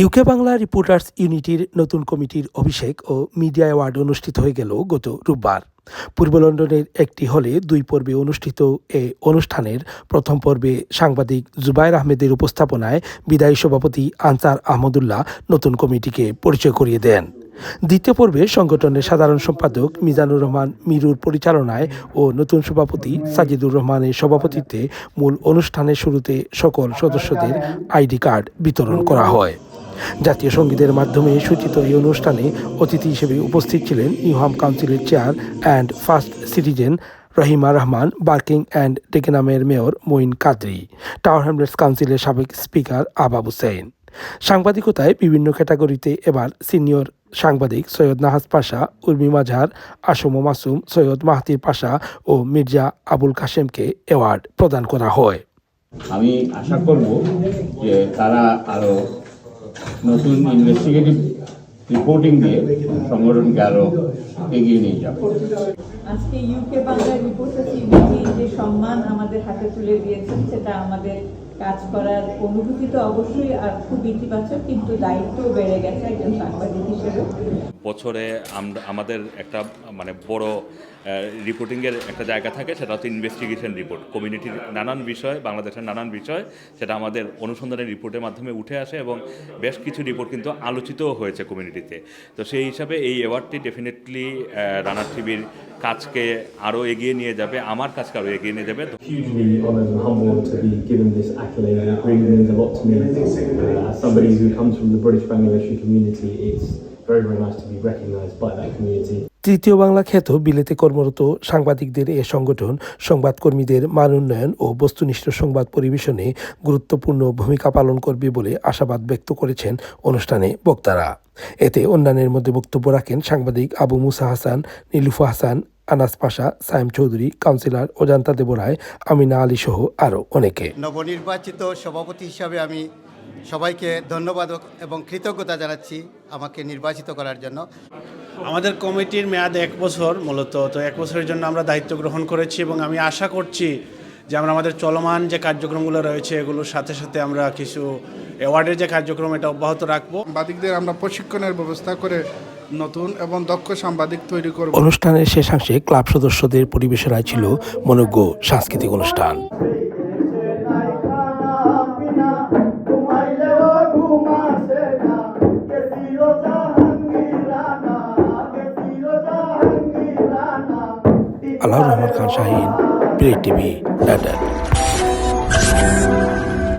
UK Bangla reporters ইউনিটির নতুন কমিটির অভিষেক ও media award অনুষ্ঠিত হয়ে গেল গত রোববার। পূর্ব লন্ডনের একটি হলে দুই পর্বে অনুষ্ঠিত এ অনুষ্ঠানের প্রথম পর্বে সাংবাদিক জুবাইর আহমেদের উপস্থাপনায় বিদায়ী সভাপতি আনসার আহমদুল্লাহ নতুন কমিটিকে পরিচয় করিয়ে দেন। দ্বিতীয় পর্বে সংগঠনের সাধারণ সম্পাদক মিজানুর রহমান মিরুর পরিচালনায় ও নতুন সভাপতি সাজিদুর রহমানের সভাপতিত্বে মূল অনুষ্ঠানের শুরুতে সকল সদস্যদের আইডি কার্ড বিতরণ করা হয়। জাতীয় সঙ্গীতের মাধ্যমে সূচিত এই অনুষ্ঠানে অতিথি হিসেবে উপস্থিত ছিলেন নিউহাম কাউন্সিলের chair and first citizen Rahima Rahman, Barking and টেকেনামের mayor Moin Qadri, Tower Hamlets কাউন্সিলের সাবেক স্পিকার আবাব হুসেন সাংবাদিকতায় বিভিন্ন ক্যাটাগরিতে এবার সিনিয়র সাংবাদিক সৈয়দ নাহাজ পাশা, উর্মি মাঝার আসম মাসুম, সৈয়দ মাহাতির পাশা ও মির্জা আবুল কাশেমকে অ্যাওয়ার্ড প্রদান করা হয়। আমি আশা করব যে তারা আরও নতুন ইনভেস্টিগেটিভ রিপোর্টিং দিয়ে সংগঠনকে আরও এগিয়ে নিয়ে যাবে। আজকে ইউকে বাংলা রিপোর্টার্স ইউনিটি যে সম্মান আমাদের হাতে তুলে দিয়েছেন সেটা আমাদের কাজ করার অনুভূতি তো অবশ্যই আর খুব ইতিবাচক কিন্তু দায়িত্বও বেড়ে গেছে একজন সাংবাদিক হিসেবে। বছরে আমরা আমাদের একটা মানে বড় রিপোর্টিংয়ের একটা জায়গা থাকে, সেটা হচ্ছে ইনভেস্টিগেশন রিপোর্ট কমিউনিটির নানান বিষয়, বাংলাদেশের নানান বিষয়, সেটা আমাদের অনুসন্ধানের রিপোর্টের মাধ্যমে উঠে আসে এবং বেশ কিছু রিপোর্ট কিন্তু আলোচিতও হয়েছে কমিউনিটিতে তো সেই হিসাবে এই অ্যাওয়ার্ডটি ডেফিনেটলি রানার টিভির কাজকে আরও এগিয়ে নিয়ে যাবে, আমার কাজকে আরও এগিয়ে নিয়ে যাবে। তৃতীয় বাংলা খ্যাত বিলেতে কর্মরত সাংবাদিকদের এ সংগঠন সংবাদকর্মীদের মান উন্নয়ন ও বস্তুনিষ্ঠ সংবাদ পরিবেশনে গুরুত্বপূর্ণ ভূমিকা পালন করবে বলে আশাবাদ ব্যক্ত করেছেন অনুষ্ঠানে বক্তারা। এতে অন্যান্যের মধ্যে বক্তব্য রাখেন সাংবাদিক আবু মুসা হাসান, নীলুফা হাসান, আনাস পাশা সায়েম চৌধুরী, কাউন্সিলর অজান্তা দেবরায়, আমিনা আলী সহ আরও অনেকে। নবনির্বাচিত সভাপতি হিসাবে আমি সবাইকে ধন্যবাদ এবং কৃতজ্ঞতা জানাচ্ছি আমাকে নির্বাচিত করার জন্য। আমাদের কমিটির মেয়াদ এক বছর মূলত তো এক বছরের জন্য আমরা দায়িত্ব গ্রহণ করেছি এবং আমি আশা করছি যে আমরা আমাদের চলমান যে কার্যক্রমগুলো রয়েছে এগুলোর সাথে সাথে আমরা কিছু অ্যাওয়ার্ডের যে কার্যক্রম এটা অব্যাহত রাখব। বাদিকদের আমরা প্রশিক্ষণের ব্যবস্থা করে নতুন এবং দক্ষ সাংবাদিক তৈরি করব। অনুষ্ঠানের শেষাংশে ক্লাব সদস্যদের পরিবেশনায় ছিল মনোজ্ঞ সাংস্কৃতিক অনুষ্ঠান। Allah Rahman Khan Shahin play TV London